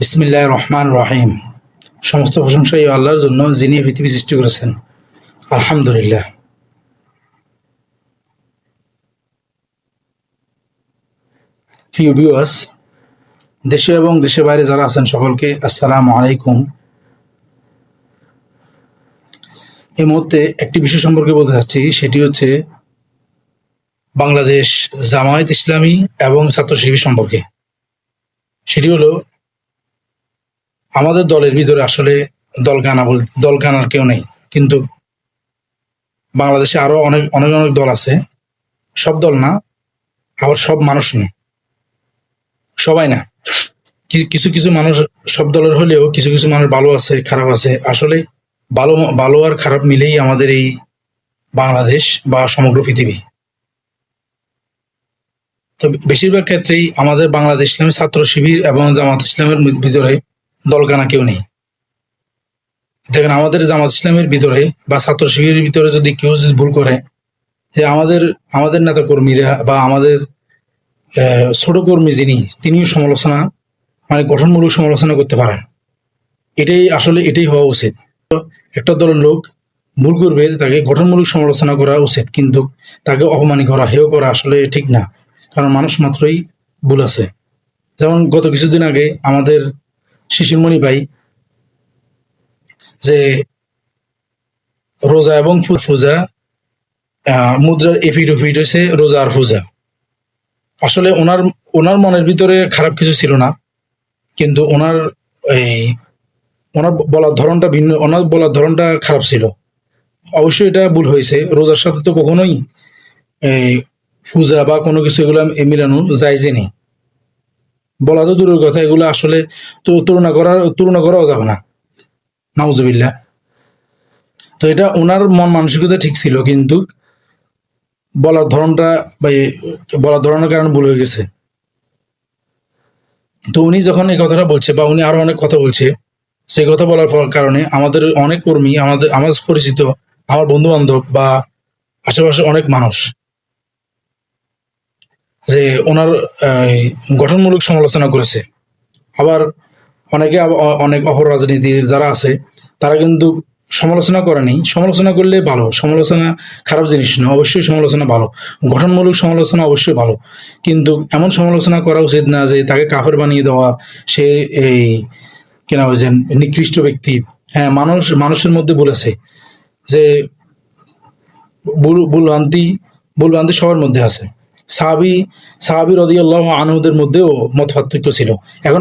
বিসমিল্লাহ রহমান রহিম সমস্ত প্রশংসা এই আল্লাহর জন্য যিনি পৃথিবী সৃষ্টি করেছেন। আলহামদুলিল্লাহ। প্রিয় দেশে এবং দেশের বাইরে যারা আছেন সকলকে আসসালামু আলাইকুম। এই মুহূর্তে একটি বিষয় সম্পর্কে বলতে চাচ্ছি, সেটি হচ্ছে বাংলাদেশ জামায়াত ইসলামী এবং ছাত্র শিবির সম্পর্কে। সেটি হলো আমাদের দলের ভিতরে আসলে দল গানা বল দল গানার কেউ নেই। কিন্তু বাংলাদেশে আরও অনেক অনেক অনেক দল আছে। সব দল না, আবার সব মানুষ না। সবাই না। কিছু কিছু মানুষ সব দলের হলেও কিছু কিছু মানুষ ভালো আছে, খারাপ আছে। আসলে ভালো ভালো আর খারাপ মিলেই আমাদের এই বাংলাদেশ বা সমগ্র পৃথিবী। তো বেশিরভাগ ক্ষেত্রেই আমাদের বাংলাদেশ ইসলামী ছাত্র শিবির এবং জামাত ইসলামের ভিতরে দলগানা কেউ নেই। দেখেন, আমাদের জামাত ইসলামের ভিতরে বা ছাত্র শিবিরের ভিতরে যদি কেউ যদি ভুল করে, যে আমাদের আমাদের নেতা কর্মীরা বা আমাদের ছোট কর্মী যিনি, তিনিও সমালোচনা মানে গঠনমূলক সমালোচনা করতে পারেন। এটাই আসলে, এটাই হওয়া উচিত। একটা দলের লোক ভুল করবে, তাকে গঠনমূলক সমালোচনা করা উচিত, কিন্তু তাকে অপমানি করা, হেয় করা আসলে ঠিক না। কারণ মানুষ মাত্রই ভুল আছে। যেমন গত কিছুদিন আগে আমাদের শিশিরমণি ভাই, যে রোজা এবং পূজা মুদ্রার এফিট ওফিট হয়েছে রোজা আর পূজা। আসলে ওনার ওনার মনের ভিতরে খারাপ কিছু ছিল না, কিন্তু ওনার এই, ওনার বলার ধরনটা ভিন্ন, ওনার বলার ধরনটা খারাপ ছিল। অবশ্যই এটা ভুল হয়েছে, রোজার সাথে তো কখনোই এই পূজা বা কোনো কিছু এগুলো মিলানো যায় যে নেই। বলা তো দূরের কথা, এগুলো আসলে তো তুলনা করার, তুলনা করাও যাবে না। নাউজুবিল্লাহ। তো এটা ওনার মন মানসিকতা ঠিক ছিল, কিন্তু বলার ধরনটা বা বলার ধরনের কারণে ভুল হয়ে গেছে। তো উনি যখন এই কথাটা বলছে, বা উনি আরও অনেক কথা বলছে, সেই কথা বলার কারণে আমাদের অনেক কর্মী, আমাদের আমার পরিচিত, আমার বন্ধু বান্ধব বা আশেপাশে অনেক মানুষ যে ওনার গঠনমূলক সমালোচনা করেছে। আবার অনেকে অনেক অপর রাজনীতি যারা আছে, তারা কিন্তু সমালোচনা করেনি সমালোচনা করলে ভালো, সমালোচনা খারাপ জিনিস না, অবশ্যই সমালোচনা ভালো। গঠনমূলক সমালোচনা অবশ্যই ভালো। কিন্তু এমন সমালোচনা করা উচিত না যে তাকে কাফের বানিয়ে দেওয়া, সে এই কেনা হয়েছে নিকৃষ্ট ব্যক্তি। হ্যাঁ মানুষ, মানুষের মধ্যে বলেছে যে ভুল ভুলভ্রান্তি ভুলভ্রান্তি সবার মধ্যে আছে। সাহাবি সাহাবি রদি আল্লাহ আনহুদের মধ্যেও মত পার্থক্য ছিল। এখন